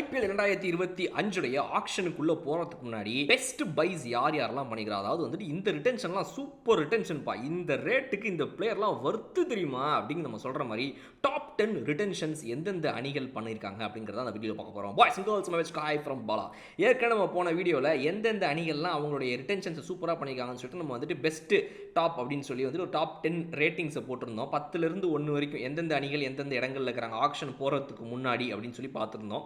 I IPL இரண்டாயிரத்தி இருபத்தி அஞ்சுடைய ஆக்ஷனுக்குள்ள போறதுக்கு முன்னாடி பெஸ்ட் பைஸ் யார் யாரெல்லாம் பண்ணிக்கிறா அதாவது வந்துட்டு இந்த ரிட்டன்ஷன்லாம் சூப்பர் ரிட்டன்ஷன்ப்பா இந்த ரேட்டுக்கு இந்த பிளேயர்லாம் வர்த்து தெரியுமா? அப்படின்னு நம்ம சொல்ற மாதிரி டாப் டென் ரிட்டன்ஷன்ஸ் எந்தெந்த அணிகள் பண்ணியிருக்காங்க அப்படிங்கிறத அந்த வீடியோ பார்க்க போகிறோம் boys girls match guy from Bala ஏற்கனவே நம்ம போன வீடியோவில் எந்தெந்த அணிகள்லாம் அவங்களுடைய ரிட்டன்ஷன்ஸை சூப்பராக பண்ணியிருக்காங்கன்னு சொல்லிட்டு நம்ம வந்துட்டு பெஸ்ட்டு டாப் அப்படின்னு சொல்லி வந்துட்டு ஒரு டாப் டென் ரேட்டிங்ஸை போட்டிருந்தோம். பத்துலேருந்து ஒன்று வரைக்கும் எந்தெந்த அணிகள் எந்தெந்த இடங்களில் இருக்கிறாங்க? ஆக்ஷன் போகிறதுக்கு முன்னாடி அப்படின்னு சொல்லி பார்த்துருந்தோம்.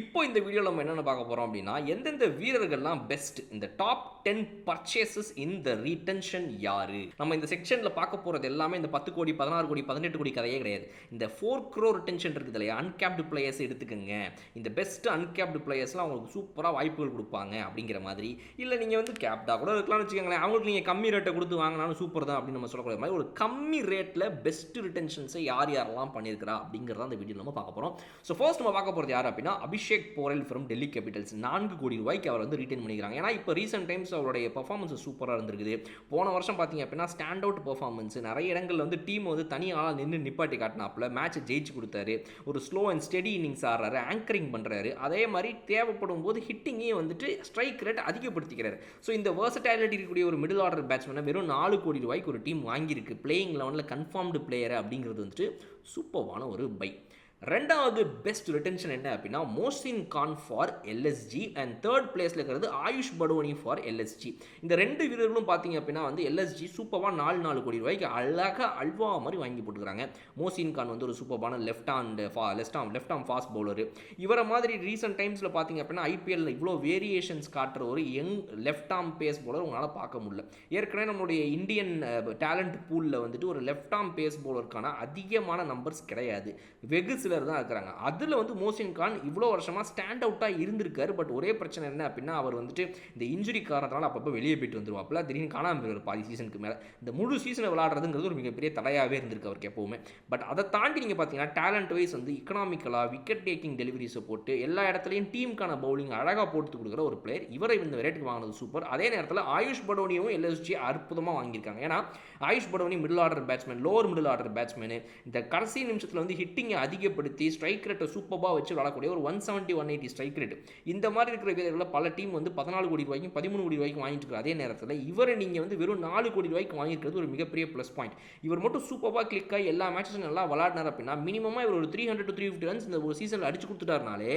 இப்போ இப்போ இந்த வீடியோவில் நம்ம என்னென்ன பார்க்க போகிறோம் அப்படின்னா எந்தெந்த வீரர்கள்லாம் பெஸ்ட் இந்த top ten purchases in the retention யாரு? நம்ம இந்த செக்ஷனில் பார்க்க போகிறது எல்லாமே இந்த பத்து கோடி பதினாறு கோடி பதினெட்டு கோடி கதையே கிடையாது. இந்த ஃபோர் க்ரோ ரிட்டென்ஷன் இருக்குது இல்லையா? அன்கேப்டு பிளேயர்ஸ் எடுத்துக்கோங்க. இந்த பெஸ்ட் அன்கேப்டு பிளேயர்ஸ்லாம் அவங்களுக்கு சூப்பராக வாய்ப்புகள் கொடுப்பாங்க அப்படிங்கிற மாதிரி. இல்லை நீங்கள் வந்து கேப்டாக கூட இருக்கலாம்னு வச்சுக்கோங்களேன். அவங்களுக்கு நீங்கள் கம்மி ரேட்டை கொடுத்து வாங்கினாலும் சூப்பர் தான் அப்படின்னு நம்ம சொல்லக்கூடிய மாதிரி ஒரு கம்மி ரேட்டில் பெஸ்ட் ரிட்டென்ஷன்ஸை யார் யாரெல்லாம் பண்ணியிருக்கிறா அப்படிங்கிறத அந்த வீடியோ நம்ம பார்க்க போகிறோம் ஸோ ஃபர்ஸ்ட் நம்ம பார்க்க போகிறது யார் அப்படின்னா அபிஷேக் போரல் ஃப்ரம் டெல்லி கேபிட்டல்ஸ் நான்கு கோடி ரூபாய்க்கு அவர் வந்து ரீட்டைன் பண்ணிக்கிறாங்க. ஏன்னா இப்போ ரீசெண்ட் டைம்ஸ் அவருடைய பர்ஃபார்மன்ஸ் சூப்பராக இருந்திருக்குது. போன வருஷம் பார்த்தீங்க அப்படின்னா ஸ்டாண்ட் அவுட் பர்ஃபார்மன்ஸ் நிறைய இடங்கள்ல வந்து டீம் வந்து தனியாக நின்று நிப்பாட்டி காட்டினாப்புல. மேட்சை ஜெயிச்சு கொடுத்தாரு. ஒரு ஸ்லோ அண்ட் ஸ்டெடி இன்னிங்ஸ் ஆடுறாரு. ஆங்கரிங் பண்ணுறாரு அதே மாதிரி தேவைப்படும் போது ஹிட்டிங்கையும் வந்துட்டு ஸ்ட்ரைக் ரேட் அதிகப்படுத்திக்கிறாரு. ஸோ இந்த வேர்சட்டாலிட்டி இருக்கக்கூடிய ஒரு மிடில் ஆர்டர் பேட்ஸ்மேனை வெறும் நாலு கோடி ரூபாய்க்கு ஒரு டீம் வாங்கியிருக்கு. பிளேயிங் லெவனில் கன்ஃபார்ம்டு பிளேயர் அப்படிங்கிறது வந்துட்டு சூப்பர்வான ஒரு பை ரெண்டாவது பெஸ்ட் ரிட்டன்ஷன் என்ன அப்படின்னா Mohsin Khan for LSG and third பிளேஸில் இருக்கிறது ஆயுஷ் படோனி ஃபார் எல்எஸ்ஜி இந்த ரெண்டு வீரர்களும் பார்த்தீங்க அப்படின்னா வந்து எல்எஸ்ஜி சூப்பராக நாலு நாலு கோடி ரூபாய்க்கு அழகாக அல்வா மாதிரி வாங்கி போட்டுக்கிறாங்க மோசின் கான் வந்து ஒரு சூப்பரான left hand fa left arm left arm fast bowler இவரை மாதிரி ரீசெண்ட் டைம்ஸில் பார்த்தீங்க அப்படின்னா ஐபிஎல்ல இவ்வளோ வேரியேஷன்ஸ் காட்டுற ஒரு young left arm pace bowler உங்களால் பார்க்க முடியல. ஏற்கனவே நம்மளுடைய இந்தியன் டேலண்ட் பூலில் வந்துட்டு ஒரு லெஃப்ட் ஆம் பேஸ் பவுலருக்கான அதிகமான நம்பர்ஸ் கிடையாது. வெகு சிலர் தான் இருக்கிறாங்க. அதில் வந்து மோசின் கான் இவ்வளோ வருஷமாக ஸ்டாண்ட் அவுட்டாக இருந்திருக்காரு. பட் ஒரே பிரச்சனை என்ன அப்படின்னா அவர் வந்துட்டு இந்த இன்ஜுரி காரணத்தினால அப்பப்போ வெளியே போயிட்டு வந்துருவாப்பில். திடீர்னு காணாமல் போயிருவார் பாதி சீசனுக்கு மேலே. இந்த முழு சீசனை விளாடுறதுங்கிறது ஒரு மிகப்பெரிய தடையாகவே இருந்திருக்கு அவருக்கு எப்போவுமே. பட் அதை தாண்டி நீங்கள் பார்த்தீங்கன்னா டேலண்ட் வைஸ் வந்து இக்கனாமிக்கலாக விக்கெட் டேக்கிங் டெலிவரிஸை போட்டு எல்லா இடத்துலையும் டீமுக்கான பவுலிங் அழகாக போட்டு கொடுக்குற ஒரு பிளேயர் இவரை இந்த ரேட்டுக்கு வாங்கினது சூப்பர் அதே நேரத்தில் ஆயுஷ் படோனியும் எல்எஸ்ஜி அற்புதமாக வாங்கியிருக்காங்க. ஏன்னா Ayush Badoni middle order batsman lower middle order batsman இந்த கடைசி நிமிஷத்தில் வந்து ஹிட்டிங்கை பயன்படுத்தி ஸ்ட்ரைக் ரேட்டை சூப்பராக வச்சு விளாடக்கூடிய ஒரு one seventy one eighty strike rate இந்த மாதிரி இருக்கிற வீரர்களை பல டீம் வந்து பதினாலு கோடி ரூபாய்க்கும் பதிமூணு கோடி ரூபாய்க்கும் வாங்கிட்டு இருக்கிற அதே நேரத்தில் இவரை நீங்கள் வந்து வெறும் நாலு கோடி ரூபாய்க்கு வாங்கியிருக்கிறது ஒரு மிகப்பெரிய ப்ளஸ் பாயிண்ட் இவர் மட்டும் சூப்பராக கிளிக் ஆகி எல்லா மேட்சஸும் நல்லா விளாடினார் அப்படின்னா மினிமமாக இவர் ஒரு three hundred to three fifty runs இந்த ஒரு சீசனில் அடிச்சு கொடுத்துட்டாருனாலே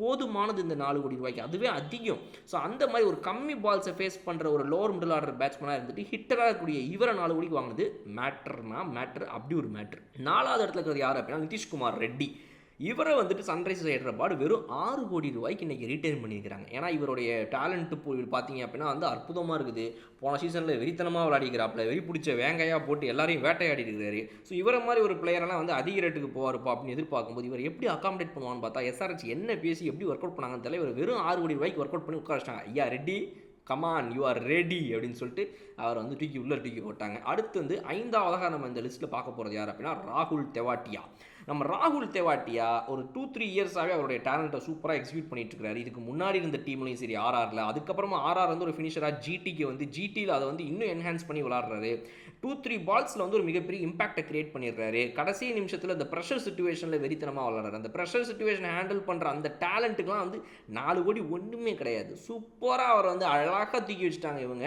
போதுமானது இந்த நாலு கோடி ரூபாய்க்கு. அதுவே அதிகம். ஸோ அந்த மாதிரி ஒரு கம்மி பால்ஸை ஃபேஸ் பண்ணுற ஒரு லோவர் மிடில் ஆர்டர் பேட்ஸ்மேனாக இருந்துட்டு ஹிட்டராக இருக்கக்கூடிய இவரை நாலு கோடிக்கு வாங்கினது மேட்டர்னா மேட்டர் அப்படி ஒரு மேட்ரு நாலாவது இடத்துல இருக்கிறது யார் அப்படின்னா நிதிஷ்குமார் ரெட்டி. இவரை வந்துட்டு சன்ரைஸ் ஹைதராபாத் வெறும் ஆறு கோடி ரூபாய்க்கு இன்றைக்கி ரீட்டைன் பண்ணியிருக்கிறாங்க. ஏன்னா இவருடைய டேலண்ட்டு பார்த்தீங்க அப்படின்னா வந்து அற்புதமாக இருக்குது. போன சீசனில் வெறித்தனமாக விளையாடிக்கிறாப்புல வெறி பிடிச்ச வேங்கையாக போட்டு எல்லாரையும் வேட்டையாடி இருக்கிறாரு ஸோ இவரை மாதிரி ஒரு பிளேயரெல்லாம் வந்து அதிக ரேட்டுக்கு போவார்ப்பா அப்படின்னு எதிர்பார்க்கும்போது இவர் எப்படி அகாமடேட் பண்ணுவான்னு பார்த்தா எஸ்ஆர்ஹெச் என்ன பேசி எப்படி ஒர்க் அவுட் பண்ணாங்கன்னு தெரியல. இவர் வெறும் ஆறு கோடி ரூபாய்க்கு ஒர்க் அவுட் பண்ணி உட்காரிச்சிட்டாங்க ஐயா ready come on you are ready அப்படின்னு சொல்லிட்டு அவரை வந்து தூக்கி உள்ளே தூக்கி போட்டாங்க. அடுத்து வந்து ஐந்தாவதாக நம்ம இந்த லிஸ்ட்டில் பார்க்க போகிறது யார் அப்படின்னா ராகுல் தெவாட்டியா. நம்ம ராகுல் தெவாட்டியா ஒரு டூ த்ரீ இயர்ஸாகவே அவருடைய டேலண்ட்டை சூப்பராக எக்ஸிக்யூட் பண்ணிட்டு இருக்காரு. இதுக்கு முன்னாடி இருந்த டீம்லையும் சரி ஆர்ஆரில் அதுக்கப்புறமா ஆர்ஆர் வந்து ஒரு ஃபினிஷராக ஜிடிக்கு வந்து ஜிடியில் அதை வந்து இன்னும் என்ஹான்ஸ் பண்ணி விளாட்றாரு டூ த்ரீ பால்ஸில் வந்து ஒரு மிகப்பெரிய இம்பாக்டை கிரியேட் பண்ணிடுறாரு. கடைசி நிமிஷத்தில் இந்த ப்ரெஷர் சுச்சுவேஷனில் வெறித்தனமாக விளாட்றாரு அந்த ப்ரெஷர் சுச்சுவேஷனை ஹேண்டில் பண்ணுற அந்த டேலண்ட்டுக்கெலாம் வந்து நாலு கோடி ஒன்றுமே கிடையாது. சூப்பராக அவர் வந்து அழகாக தூக்கி வச்சுட்டாங்க இவங்க.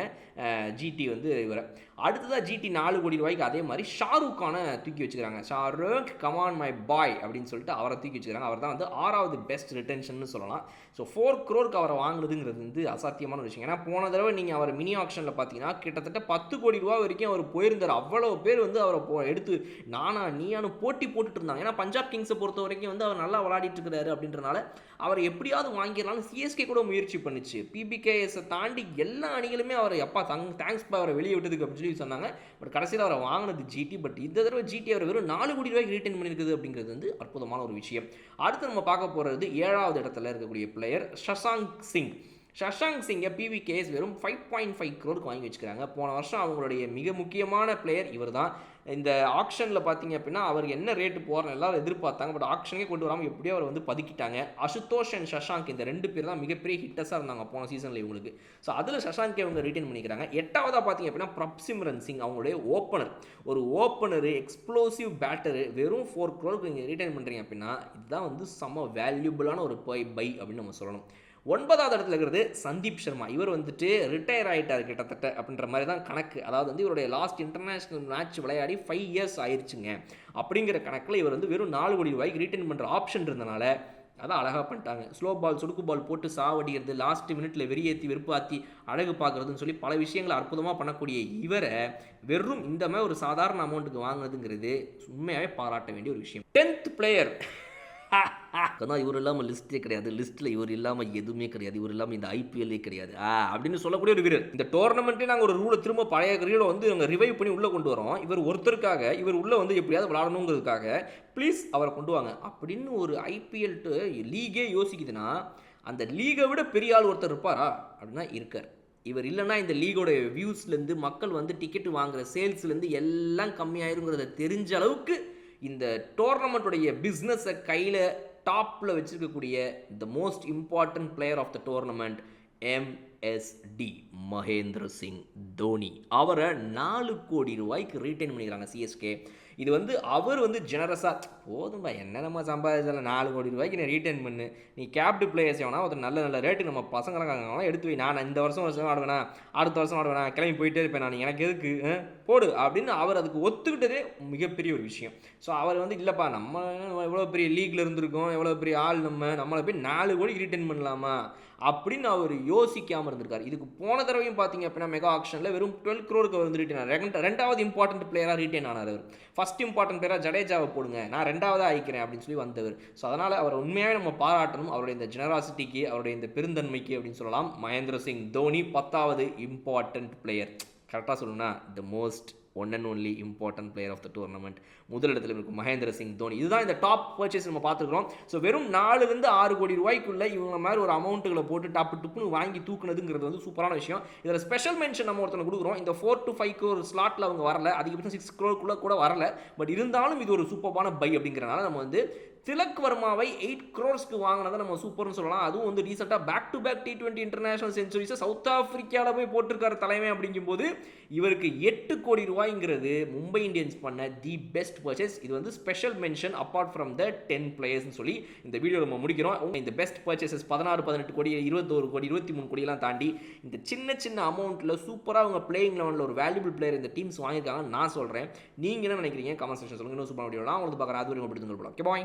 ஜிடி வந்து இவரை. அடுத்ததாக ஜிடி நாலு கோடி ரூபாய்க்கு அதே மாதிரி ஷாருக் கானை தூக்கி வச்சுக்கிறாங்க. ஷாருக் கமான் மை பாய் அப்படின்னு சொல்லிட்டு அவரை தூக்கி வச்சுக்கிறாங்க. அவர் தான் வந்து ஆறாவது பெஸ்ட் ரிட்டன்ஷன் சொல்லலாம். ஸோ ஃபோர் க்ரோருக்கு அவரை வாங்குறதுங்கிறது வந்து அசாத்தியமான விஷயம். ஏன்னா போன தடவை நீங்கள் அவர் மினி ஆப்ஷனில் பார்த்தீங்கன்னா கிட்டத்தட்ட பத்து கோடி ரூபா வரைக்கும் அவர் போயிருந்தார். அவ்வளோ பேர் வந்து அவரை போ எடுத்து நானா நீயானு போட்டி போட்டுட்டு இருந்தாங்க. ஏன்னா பஞ்சாப் கிங்ஸை பொறுத்த வரைக்கும் வந்து அவர் நல்லா விளையாடிட்டு இருக்கிறாரு அப்படின்றனால அவர் எப்படியாவது வாங்கிடலாம்னு சிஎஸ்கே கூட முயற்சி பண்ணிச்சு. பிபிகேஎஸை தாண்டி எல்லா அணிகளுமே அவர் எப்பா தங் தேங்க்ஸ் பா அவரை வெளியே விட்டதுக்கு அப்படின்னு சொல்லி சொன்னாங்க. பட் கடைசியில் அவரை வாங்கினது ஜிடி பட் இந்த தடவை ஜிடி அவர் வெறும் நாலு கோடி ரூபாய்க்கு ரீட்டைன் பண்ணியிருக்குது அப்படிங்கிறது வந்து அற்புதமான ஒரு விஷயம். அடுத்து நம்ம பார்க்க போகிறது ஏழாவது இடத்துல இருக்கக்கூடிய பிளேயர் ஷசாங்க் சிங் ஷஷாங்க் சிங்கை பிவிகேஎஸ் வெறும் ஃபைவ் பாயிண்ட் ஃபைவ் க்ரோருக்கு வாங்கி வச்சுக்கிறாங்க. போன வருஷம் அவங்களுடைய மிக முக்கியமான பிளேயர் இவர் தான் இந்த ஆக்ஷனில் பார்த்தீங்க அப்படின்னா அவர் என்ன ரேட்டு போகிறன்னு எல்லாரும் எதிர்பார்த்தாங்க. பட் ஆக்ஷனே கொண்டு வராமல் எப்படியோ அவர் வந்து பதுக்கிட்டாங்க. அசுதோஷ் அண்ட் ஷஷாங்க் இந்த ரெண்டு பேர் தான் மிகப்பெரிய ஹிட்டஸாக இருந்தாங்க போன சீசனில் இவங்களுக்கு. ஸோ அதில் சஷாங்கை இவங்க ரிட்டைன் பண்ணிக்கிறாங்க. எட்டாவதாக பார்த்தீங்க அப்படின்னா பிரப்சிம்ரன் சிங் அவங்களுடைய ஓப்பனர் ஒரு ஓப்பனரு எக்ஸ்ப்ளோசிவ் பேட்டரு வெறும் ஃபோர் க்ரோருக்கு நீங்கள் ரிட்டைன் பண்ணுறீங்க அப்படின்னா இதுதான் வந்து செம்ம வேல்யூபிளான ஒரு பை பை அப்படின்னு நம்ம சொல்லணும். ஒன்பதாவது இடத்துல இருக்கிறது சந்தீப் சர்மா. இவர் வந்துட்டு ரிட்டையர் ஆகிட்டார் கிட்டத்தட்ட அப்படின்ற மாதிரி தான் கணக்கு. அதாவது வந்து இவருடைய லாஸ்ட் இன்டர்நேஷ்னல் மேட்ச் விளையாடி ஃபைவ் இயர்ஸ் ஆயிடுச்சுங்க அப்படிங்கிற கணக்கில் இவர் வந்து வெறும் நாலு கோடி ரூபாய்க்கு ரிட்டர்ன் பண்ணுற ஆப்ஷன் இருந்தனால அதான் அழகாக பண்ணிட்டாங்க. ஸ்லோ பால் சுடுக்கு பால் போட்டு சாவடிக்கிறது லாஸ்ட் மினிட்ல வெறியேற்றி வெறுப்பாத்தி அழகு பார்க்குறதுன்னு சொல்லி பல விஷயங்களை அற்புதமாக பண்ணக்கூடிய இவரை வெறும் இந்த மாதிரி ஒரு சாதாரண அமௌண்ட்டுக்கு வாங்கினதுங்கிறது உண்மையாகவே பாராட்ட வேண்டிய ஒரு விஷயம். டென்த் பிளேயர் அதான் இவர் இல்லாமல் லிஸ்ட்டே கிடையாது. லிஸ்ட்டில் இவர் இல்லாமல் எதுவுமே கிடையாது. இவர் இல்லாமல் இந்த ஐபிஎல்லே கிடையாது. ஆ அப்படின்னு சொல்லக்கூடிய ஒரு வீரர். இந்த டோர்னமெண்ட்டே நாங்கள் ஒரு ரூலை திரும்ப பழைய ரீலை வந்து நாங்கள் ரிவைவ் பண்ணி உள்ளே கொண்டு வரோம் இவர் ஒருத்தருக்காக இவர் உள்ளே வந்து எப்படியாவது விளாடணுங்கிறதுக்காக ப்ளீஸ் அவரை கொண்டு வாங்க. அப்படின்னு ஒரு ஐபிஎல் லீகே யோசிக்குதுன்னா அந்த லீகை விட பெரிய ஆள் ஒருத்தர் இருப்பாரா? அப்படின்னா இருக்கார். இவர் இல்லைன்னா இந்த லீகோட வியூஸ்லேருந்து மக்கள் வந்து டிக்கெட் வாங்குற சேல்ஸ்லேருந்து எல்லாம் கம்மியாயிருங்கிறத தெரிஞ்ச அளவுக்கு இந்த டோர்னமெண்ட்டுடைய பிஸ்னஸை கையில் டாப்பில் வச்சுருக்கக்கூடிய the most important player of the tournament MSD Mahendra Singh Dhoni. அவரை நாலு கோடி ரூபாய்க்கு ரீட்டைன் பண்ணிக்கிறாங்க சிஎஸ்கே இது வந்து அவர் வந்து ஜெனரஸாக போதும்பா என்ன நம்ம சம்பாதிச்சாலும் நாலு கோடி ரூபாய்க்கு நீ ரீட்டர்ன் பண்ணு. நீ கேப்டு பிளேயர்ஸ் வேணா ஒருத்தர் நல்ல நல்ல ரேட்டு நம்ம பசங்களாம் எடுத்து வை. நான் இந்த வருஷம் வருஷம் ஆடுவேனா அடுத்த வருஷம் ஆடுவேனா கிளம்பி போயிட்டே இருப்பேன் நான். எனக்கு எதுக்கு? போடு அப்படின்னு அவர் அதுக்கு ஒத்துக்கிட்டதே மிகப்பெரிய ஒரு விஷயம். ஸோ அவர் வந்து இல்லைப்பா நம்ம எவ்வளோ பெரிய லீக்ல இருந்திருக்கோம் எவ்வளோ பெரிய ஆள் நம்ம நம்மளை போய் நாலு கோடி ரீட்டர்ன் பண்ணலாமா? அப்படின்னு அவர் யோசிக்காமல் இருந்திருக்காரு. இதுக்கு போன தடவையும் பார்த்தீங்க அப்படின்னா மெகா ஆக்ஷனில் வெறும் டுவெல் க்ரோருக்கு வந்து ரீட்டைன் ஆனார். ரெண்டாவது இம்பார்ட்டன்ட் பிளேயராக ரீட்டைன் ஆனார் அவர். ஃபஸ்ட் இம்பார்ட்டன்ட் பேராக ஜடேஜாவை போடுங்க. நான் ரெண்டாவதாக ஆயிக்கிறேன் அப்படின்னு சொல்லி வந்தவர். ஸோ அதனால் அவர் உண்மையாகவே நம்ம பாராட்டணும். அவருடைய இந்த ஜெனராசிட்டிக்கு அவருடைய இந்த பெருந்தன்மைக்கு அப்படின்னு சொல்லலாம். மகேந்திர சிங் தோனி பத்தாவது இம்பார்ட்டன்ட் பிளேயர் கரெக்டாக சொல்லணும்னா the most one and only important player of the tournament முதலிடத்தில் இருக்கும் மகேந்திர சிங் தோனி. இதுதான் இந்த டாப் பர்ச்சேஸ் நம்ம பார்த்துருக்கோம் ஸோ வெறும் நாலுலேருந்து ஆறு கோடி ரூபாய்க்குள்ள இவங்க மாதிரி ஒரு அமௌண்ட்டுகளை போட்டு டாப்பு டுப்புன்னு வாங்கி தூக்குனதுங்கிறது வந்து சூப்பரான விஷயம். இதில் ஸ்பெஷல் மென்ஷன் நம்ம ஒருத்தனை கொடுக்குறோம். இந்த ஃபோர் டு ஃபைவ் ஒரு ஸ்லாட்டில் அவங்க வரல. அதிகபட்சம் சிக்ஸ் க்ரோக்குள்ளே கூட வரல. பட் இருந்தாலும் இது ஒரு சூப்பரான பை அப்படிங்கிறனால நம்ம வந்து திலக் வர்மாவை எயிட் க்ரோர்ஸ்க்கு வாங்கினதை நம்ம சூப்பர்னு சொல்லலாம். அதுவும் வந்து ரீசெண்டாக back to back T twenty international சென்ச்சுரிஸை south ஆஃப்ரிக்காவில் போய் போட்டிருக்காரு தலைமை அப்படிங்கும்போது இவருக்கு எட்டு கோடி ரூபாய்ங்கிறது மும்பை இந்தியன்ஸ் பண்ண தி பெஸ்ட் பர்ச்சேஸ் இது வந்து special mention apart from the ten பிளேயர்ஸ்னு சொல்லி இந்த வீடியோ நம்ம முடிக்கிறோம். இந்த பெஸ்ட் பர்ச்சேசஸ் பதினாறு பதினெட்டு கோடி இருபத்தோரு கோடி இருபத்தி மூணு கோடியெல்லாம் தாண்டி இந்த சின்ன சின்ன அமௌண்ட்டில் சூப்பராக அவங்க பிளேயிங் லெவனில் ஒரு வேல்யூபிள் பிளேயர் இந்த டீம்ஸ் வாங்கியிருக்காங்க நான் சொல்கிறேன் நீங்கள் என்ன நினைக்கிறீங்க? கமெண்ட் செக்ஷன் சொல்லுங்கள் இன்னும் சூப்பராக வீடியோ நான் உங்களுக்கு பார்க்குறேன். அது வரைக்கும் அப்படி போகலாம் ஓகே பாய்